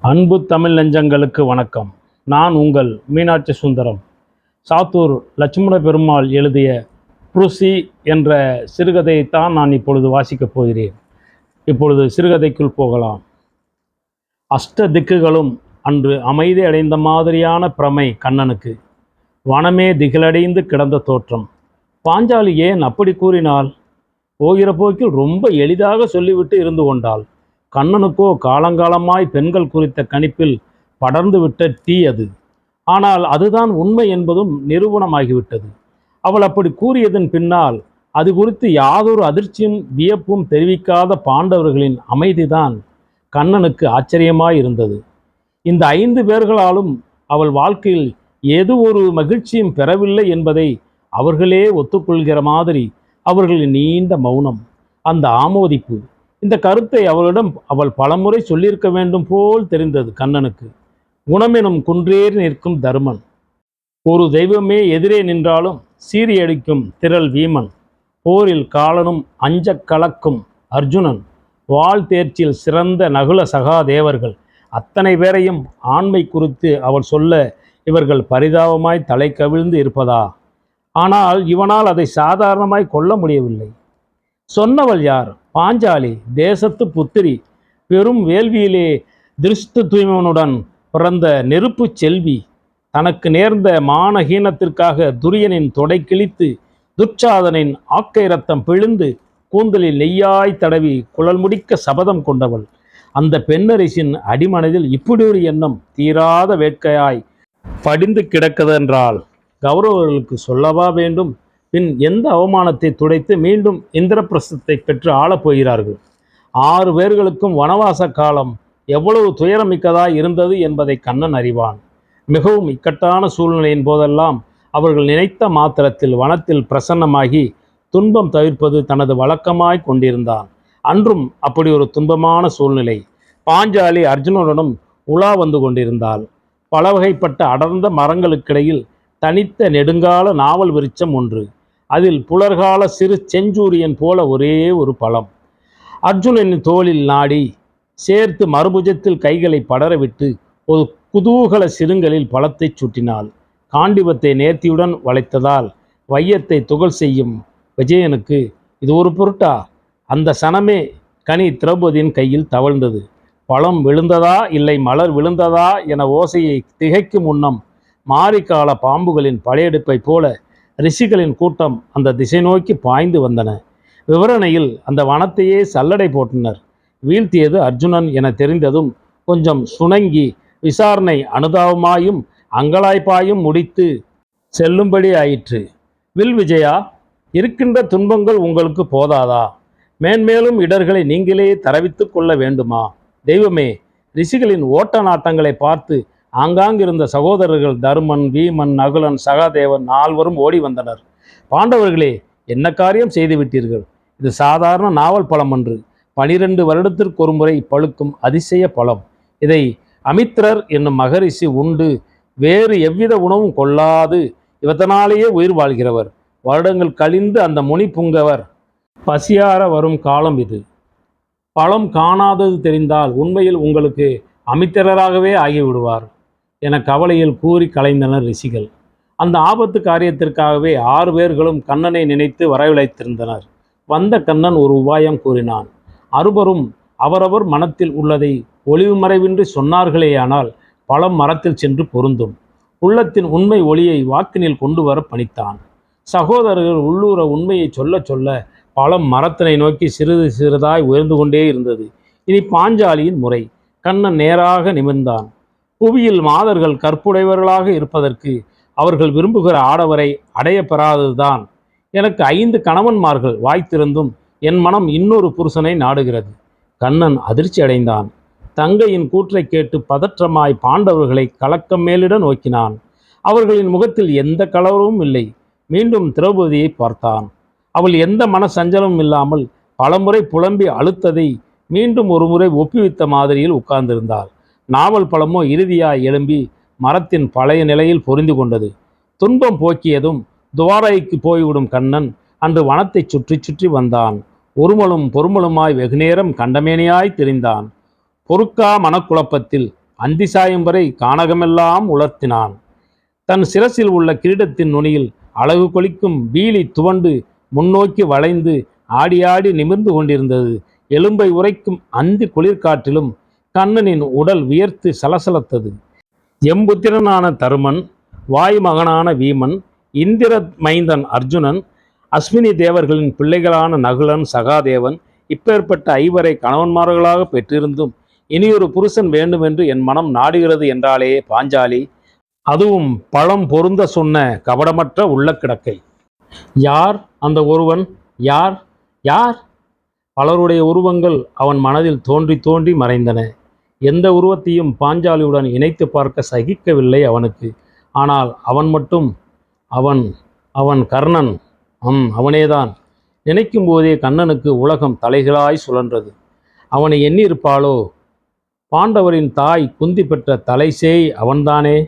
அன்பு தமிழ் நெஞ்சங்களுக்கு வணக்கம். நான் உங்கள் மீனாட்சி சுந்தரம். சாத்தூர் லட்சுமண பெருமாள் எழுதிய புருசி என்ற சிறுகதையைத்தான் நான் இப்பொழுது வாசிக்கப் போகிறேன். இப்பொழுது சிறுகதைக்குள் போகலாம். அஷ்ட திக்குகளும் அன்று அமைதி அடைந்த மாதிரியான பிரமை கண்ணனுக்கு வனமே திகிலடைந்து கிடந்த தோற்றம். பாஞ்சாலி ஏன் அப்படி கூறினாள்? போகிற போக்கில் ரொம்ப எளிதாக சொல்லிவிட்டு இருந்து கொண்டாள். கண்ணனுக்கோ காலங்காலமாய் பெண்கள் குறித்த கணிப்பில் படர்ந்துவிட்ட தீ அது. ஆனால் அதுதான் உண்மை என்பதும் நிரூபணமாகிவிட்டது. அவள் அப்படி கூறியதன் பின்னால் அது குறித்து யாதொரு அதிர்ச்சியும் வியப்பும் தெரிவிக்காத பாண்டவர்களின் அமைதிதான் கண்ணனுக்கு ஆச்சரியமாய் இருந்தது இந்த ஐந்து பேர்களாலும் அவள் வாழ்க்கையில் ஏதோ ஒரு மகிழ்ச்சியும் பெறவில்லை என்பதை அவர்களே ஒத்துக்கொள்கிற மாதிரி அவர்களின் நீண்ட மௌனம். அந்த ஆமோதிப்பு இந்த கருத்தை அவளிடம் அவள் பலமுறை சொல்லியிருக்க வேண்டும் போல் தெரிந்தது கண்ணனுக்கு. குணமெனும் குன்றேறி நிற்கும் தர்மன். ஒரு தெய்வமே எதிரே நின்றாலும் சீரியடிக்கும் திரள் வீமன். போரில் காலனும் அஞ்சக் கலக்கும் அர்ஜுனன். வாழ் தேர்ச்சியில் சிறந்த நகுல சகாதேவர்கள். அத்தனை பேரையும் ஆண்மை குறித்து அவள் சொல்ல இவர்கள் பரிதாபமாய் தலை கவிழ்ந்து இருப்பதா? ஆனால் இவனால் அதை சாதாரணமாய் கொள்ள முடியவில்லை. சொன்னவள் யார்? பாஞ்சாலி தேசத்து புத்திரி பெரும் வேள்வியிலே திருஷ்ட தூய்மனுடன் பிறந்த நெருப்பு செல்வி தனக்கு நேர்ந்த மானஹீனத்திற்காக துரியனின் தொடை கிழித்து துச்சாதனின் ஆக்கை ரத்தம் பிழிந்து கூந்தலில் நெய்யாய் தடவி குழல் முடிக்க சபதம் கொண்டவள். அந்த பெண்ணரசின் அடிமனதில் இப்படி ஒரு எண்ணம் தீராத வேட்கையாய் படிந்து கிடக்கதென்றால் கௌரவர்களுக்கு சொல்லவா வேண்டும்? பின் எந்த அவமானத்தை துடைத்து மீண்டும் இந்திரபிரசத்தை பெற்று ஆளப் போகிறார்கள்? ஆறு பேர்களுக்கும் வனவாச காலம் எவ்வளவு துயரமிக்கதாய் இருந்தது என்பதை கண்ணன் அறிவான். மிகவும் இக்கட்டான சூழ்நிலையின் போதெல்லாம் அவர்கள் நினைத்த மாத்திரத்தில் வனத்தில் பிரசன்னமாகி துன்பம் தவிர்ப்பது தனது வழக்கமாய் கொண்டிருந்தான். அன்றும் அப்படி ஒரு துன்பமான சூழ்நிலை. பாஞ்சாலி அர்ஜுனனுடன் உலா வந்து கொண்டிருந்தாள். பல வகைப்பட்ட அடர்ந்த மரங்களுக்கிடையில் தனித்த நெடுங்கால நாவல் விருட்சம் ஒன்று. அதில் புலர்கால சிறு செஞ்சூரியன் போல ஒரே ஒரு பழம். அர்ஜுனனின் தோளில் நாடி சேர்த்து மறுபுஜத்தில் கைகளை படரவிட்டு ஒரு குதூகல சிறுங்களில் பழத்தை சுட்டினாள். காண்டிபத்தை நேர்த்தியுடன் வளைத்ததால் வையத்தை துகள் செய்யும் விஜயனுக்கு இது ஒரு பொருட்டா? அந்த சனமே கனி திரௌபதியின் கையில் தவழ்ந்தது. பழம் விழுந்ததா? இல்லை மலர் விழுந்ததா? என ஓசையை திகைக்கும் முன்னம் மாரிக்கால பாம்புகளின் படையெடுப்பை போல ரிஷிகளின் கூட்டம் அந்த திசை நோக்கி பாய்ந்து வந்தன. விவரணையில் அந்த வனத்தையே சல்லடை போட்டனர் வீழ்த்தியது அர்ஜுனன் என தெரிந்ததும் கொஞ்சம் சுணங்கி விசாரணை அனுதாபமாயும் அங்கலாய்ப்பாயும் முடித்து செல்லும்படி ஆயிற்று. வில் விஜயா இருக்கின்ற துன்பங்கள் உங்களுக்கு போதாதா? மேன்மேலும் இடர்களை நீங்களே தரவித்து கொள்ள வேண்டுமா? தெய்வமே ரிஷிகளின் ஓட்ட நாட்டங்களை பார்த்து ஆங்காங்கிருந்த சகோதரர்கள் தர்மன் வீமன் நகுலன் சகாதேவன் நால்வரும் ஓடி வந்தனர். பாண்டவர்களே என்ன காரியம் செய்துவிட்டீர்கள்? இது சாதாரண நாவல் பழம் அன்று. பனிரெண்டு வருடத்திற்கு ஒரு முறை பழுக்கும் அதிசய பழம். இதை அமித்ரர் என்னும் மகரிஷி உண்டு. வேறு எவ்வித உணவும் கொள்ளாது. இவத்தனாலேயே உயிர் வாழ்கிறவர். வருடங்கள் கழிந்து அந்த முனி புங்கவர். பசியார வரும் காலம் இது. பழம் காணாதது தெரிந்தால் உண்மையில் உங்களுக்கு அமித்திரராகவே ஆகிவிடுவார். என கவலையில் கூறி கலைந்தனர் ரிஷிகள். அந்த ஆபத்து காரியத்திற்காகவே ஆறு பேர்களும் கண்ணனை நினைத்து வரவழைத்திருந்தனர். வந்த கண்ணன் ஒரு உபாயம் கூறினான். அறுவரும் அவரவர் மனத்தில் உள்ளதை ஒளிவு மறைவின்றி சொன்னார்களேயானால் பழம் மரத்தில் சென்று பொருந்தும். உள்ளத்தின் உண்மை ஒளியை வாக்கினில் கொண்டு வர பணித்தான். சகோதரர்கள் உள்ளூர உண்மையை சொல்ல சொல்ல பழம் மரத்தினை நோக்கி சிறிது சிறிதாய் உயர்ந்து கொண்டே இருந்தது. இனி பாஞ்சாலியின் முறை. கண்ணன் நேராக நிமிர்ந்தான். புவியில் மாதர்கள் கற்புடையவர்களாக இருப்பதற்கு அவர்கள் விரும்புகிற ஆடவரை அடைய பெறாததுதான். எனக்கு ஐந்து கணவன்மார்கள் வாய்த்திருந்தும் என் மனம் இன்னொரு புருஷனை நாடுகிறது. கண்ணன் அதிர்ச்சி அடைந்தான். தங்கையின் கூற்றை கேட்டு பதற்றமாய் பாண்டவர்களை கலக்கம் மேலிட நோக்கினான். அவர்களின் முகத்தில் எந்த கலவரமும் இல்லை. மீண்டும் திரௌபதியை பார்த்தான். அவள் எந்த மன சஞ்சலமும் இல்லாமல் பலமுறை புலம்பி அழுத்ததை மீண்டும் ஒருமுறை ஒப்புவித்த மாதிரியில் உட்கார்ந்திருந்தாள். நாவல் பழமோ இறுதியாய் எழும்பி மரத்தின் பழைய நிலையில் பொருந்து கொண்டது. துன்பம் போக்கியதும் துவாரைக்கு போய்விடும் கண்ணன் அன்று வனத்தைச் சுற்றி சுற்றி வந்தான். ஒருமலும் பொறுமலுமாய் வெகுநேரம் கண்டமேனியாய் தெரிந்தான். பொறுக்கா மனக்குழப்பத்தில் அந்தி சாயும் வரை கானகமெல்லாம் உலர்த்தினான். தன் சிரசில் உள்ள கிரீடத்தின் நுனியில் அழகு கொளிக்கும் பீலி துவண்டு முன்னோக்கி வளைந்து ஆடி ஆடி நிமிர்ந்து கொண்டிருந்தது. எலும்பை உரைக்கும் அந்தி குளிர்காற்றிலும் கண்ணனின் உடல் வியர்த்து சலசலத்தது. எம்புத்திரனான தருமன் வாய் மகனான வீமன் இந்திர மைந்தன் அர்ஜுனன் அஸ்வினி தேவர்களின் பிள்ளைகளான நகுலன் சகாதேவன் இப்பேற்பட்ட ஐவரை கணவன்மார்களாக பெற்றிருந்தும் இனியொரு புருஷன் வேண்டுமென்று என் மனம் நாடுகிறது என்றாலே பாஞ்சாலி அதுவும் பழம் பொருந்த சொன்ன கபடமற்ற உள்ள கிடக்கை யார் அந்த ஒருவன்? யார்? யார்? பலருடைய உருவங்கள் அவன் மனதில் தோன்றி தோன்றி மறைந்தன. எந்த உருவத்தையும் பாஞ்சாலியுடன் இணைத்து பார்க்க சகிக்கவில்லை அவனுக்கு. ஆனால் அவன் மட்டும் அவன் அவன் கர்ணன் அம் அவனேதான். நினைக்கும் போதே கண்ணனுக்கு உலகம் தலைகளாய் சுழன்றது. அவனை எண்ணியிருப்பாளோ? பாண்டவரின் தாய் குந்தி பெற்ற தலைசேய் அவன்தானே?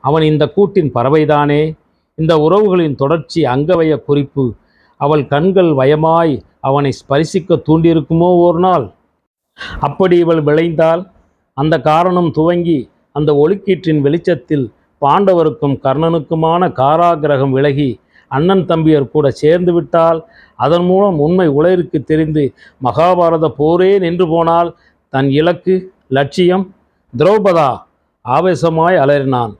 அவன் இந்த கூட்டின் பறவைதானே? இந்த உறவுகளின் தொடர்ச்சி அங்கவய குறிப்பு. அவள் கண்கள் வயமாய் அவனை ஸ்பரிசிக்க தூண்டியிருக்குமோ ஒரு நாள்? அப்படி இவள் விளைந்தால் அந்த காரணம் துவங்கி அந்த ஒளிக்கீற்றின் வெளிச்சத்தில் பாண்டவருக்கும் கர்ணனுக்குமான காராகிரகம் விலகி அண்ணன் தம்பியர் கூட சேர்ந்து விட்டால் அதன் மூலம் உண்மை உலகிற்கு தெரிந்து மகாபாரத போரே நின்று போனால் தன் இலக்கு லட்சியம் திரௌபதா ஆவேசமாய் அலறினான்.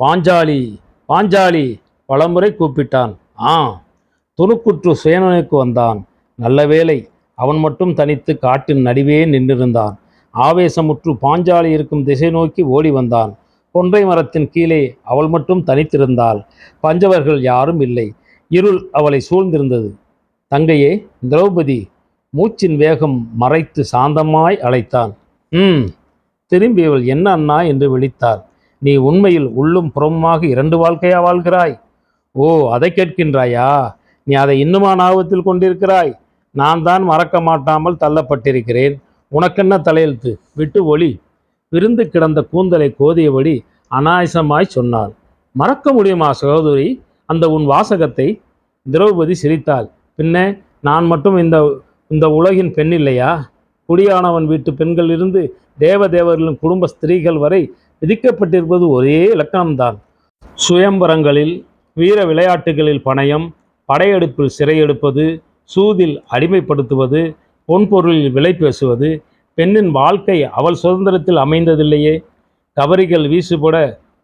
பாஞ்சாலி பாஞ்சாலி பலமுறை கூப்பிட்டான். ஆ துணுக்குற்று சுயநனுக்கு வந்தான். நல்ல வேளை அவன் மட்டும் தனித்து காட்டின் நடுவே நின்றிருந்தான். ஆவேசமுற்று பாஞ்சாலி இருக்கும் திசை நோக்கி ஓடி வந்தான். கொன்றை மரத்தின் கீழே அவள் மட்டும் தனித்திருந்தாள். பஞ்சவர்கள் யாரும் இல்லை. இருள் அவளை சூழ்ந்திருந்தது. தங்கையே திரௌபதி மூச்சின் வேகம் மறைத்து சாந்தமாய் அழைத்தான். ம் திரும்பி இவள் என்ன அண்ணா என்று விழித்தாள். நீ உண்மையில் உள்ளும் புறமுமாக இரண்டு வாழ்க்கையா வாழ்கிறாய்? ஓ அதை கேட்கின்றாயா? நீ அதை இன்னுமா ஞாபகத்தில் கொண்டிருக்கிறாய். நான் தான் மறக்க மாட்டாமல் தள்ளப்பட்டிருக்கிறேன். உனக்கென்ன தலையெழுத்து? விட்டு ஒளி. விருந்து கிடந்த கூந்தலை கோதியபடி அனாயசமாய் சொன்னாள். மறக்க முடியுமா சகோதரி? அந்த உன் வாசகத்தை திரௌபதி சிரித்தாள். பின்ன நான் மட்டும் இந்த இந்த உலகின் பெண் இல்லையா? குடியானவன் வீட்டு பெண்களிலிருந்து தேவதேவர்களின் குடும்ப ஸ்திரீகள் வரை விதிக்கப்பட்டிருப்பது ஒரே இலக்கணம்தான். சுயம்பரங்களில் வீர விளையாட்டுகளில் பணயம் படையெடுப்பில் சிறையெடுப்பது சூதில் அடிமைப்படுத்துவது பொன்பொருளில் விலை பேசுவது பெண்ணின் வாழ்க்கை அவள் சுதந்திரத்தில் அமைந்ததில்லையே. கவரிகள் வீசுபட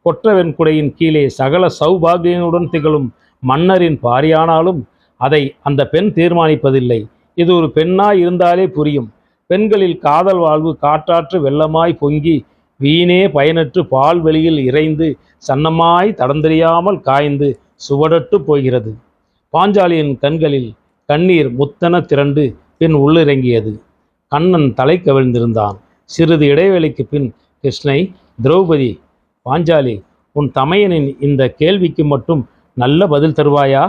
கொற்ற வெண்குடையின் கீழே சகல சௌபாகியனுடன் திகழும் மன்னரின் பாரியானாலும் அதை அந்த பெண் தீர்மானிப்பதில்லை. இது ஒரு பெண்ணாய் இருந்தாலே புரியும். பெண்களில் காதல் வாழ்வு காற்றாற்று வெள்ளமாய் பொங்கி வீணே பயனற்று பால் வெளியில் இறைந்து சன்னமாய் தடந்தெறியாமல் காய்ந்து சுவடட்டு போகிறது. பாஞ்சாலியின் கண்களில் கண்ணீர் முத்தன திரண்டு பின் உள்ளிறங்கியது. கண்ணன் தலை கவிழ்ந்திருந்தான். சிறிது இடைவேளைக்கு பின் கிருஷ்ணை திரௌபதி பாஞ்சாலி உன் தமையனின் இந்த கேள்விக்கு மட்டும் நல்ல பதில் தருவாயா?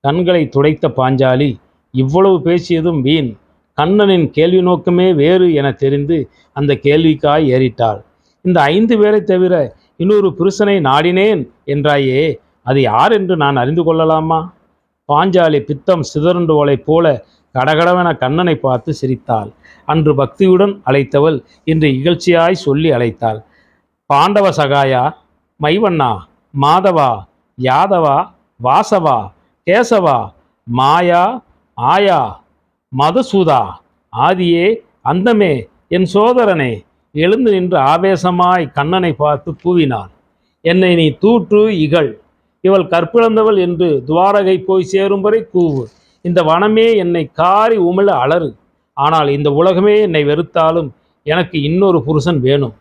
கண்களை துடைத்த பாஞ்சாலி இவ்வளவு பேசியதும் வீண். கண்ணனின் கேள்வி நோக்கமே வேறு என தெரிந்து அந்த கேள்விக்காய் ஏறிட்டாள். இந்த ஐந்து பேரை தவிர இன்னொரு புருஷனை நாடினேன் என்றாயே அது யார் என்று நான் அறிந்து கொள்ளலாமா? பாஞ்சாலி பித்தம் சிதறுண்டுவளைப் போல கடகடவென கண்ணனை பார்த்து சிரித்தாள். அன்று பக்தியுடன் அழைத்தவள் இன்று இகழ்ச்சியாய் சொல்லி அழைத்தாள். பாண்டவ சகாயா மைவண்ணா மாதவா யாதவா வாசவா கேசவா மாயா ஆயா மதுசூதா ஆதியே அந்தமே என் சோதரனே எழுந்து நின்று ஆவேசமாய் கண்ணனை பார்த்து கூவினாள் என்னை நீ தூற்று இகழ். இவள் கற்பிழந்தவள் என்று துவாரகை போய் சேரும் வரை கூவு. இந்த வனமே என்னை காரி உமிழ அலறு. ஆனால் இந்த உலகமே என்னை வெறுத்தாலும் எனக்கு இன்னொரு புருஷன் வேணும்.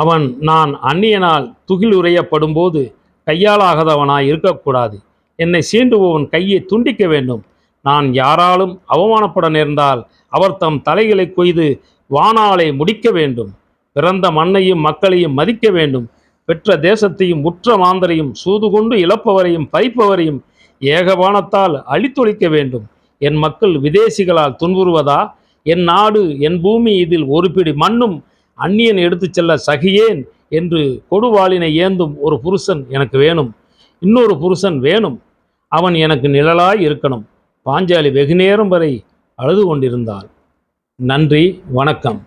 அவன் நான் அந்நியனால் துகில் உரையப்படும்போது கையாலாகாதவனாய் இருக்கக்கூடாது. என்னை சீண்டுபவன் கையை துண்டிக்க வேண்டும். நான் யாராலும் அவமானப்பட நேர்ந்தால் அவர் தம் தலைகளை கொய்து வானாலை முடிக்க வேண்டும். பிறந்த மண்ணையும் மக்களையும் மதிக்க வேண்டும். பெற்ற தேசத்தையும் உற்ற மாந்தரையும் சூது கொண்டு இழப்பவரையும் பறிப்பவரையும் ஏகபானத்தால் அழித்தொழிக்க வேண்டும். என் மக்கள் விதேசிகளால் துன்புறுவதா? என் நாடு என் பூமி இதில் ஒரு பிடி மண்ணும் அந்நியன் எடுத்துச் செல்ல சகியேன் என்று கொடுவாளினை ஏந்தும் ஒரு புருஷன் எனக்கு வேணும். இன்னொரு புருஷன் வேணும். அவன் எனக்கு நிழலாய் இருக்கணும். பாஞ்சாலி வெகுநேரம் வரை அழுது கொண்டிருந்தாள். நன்றி வணக்கம்.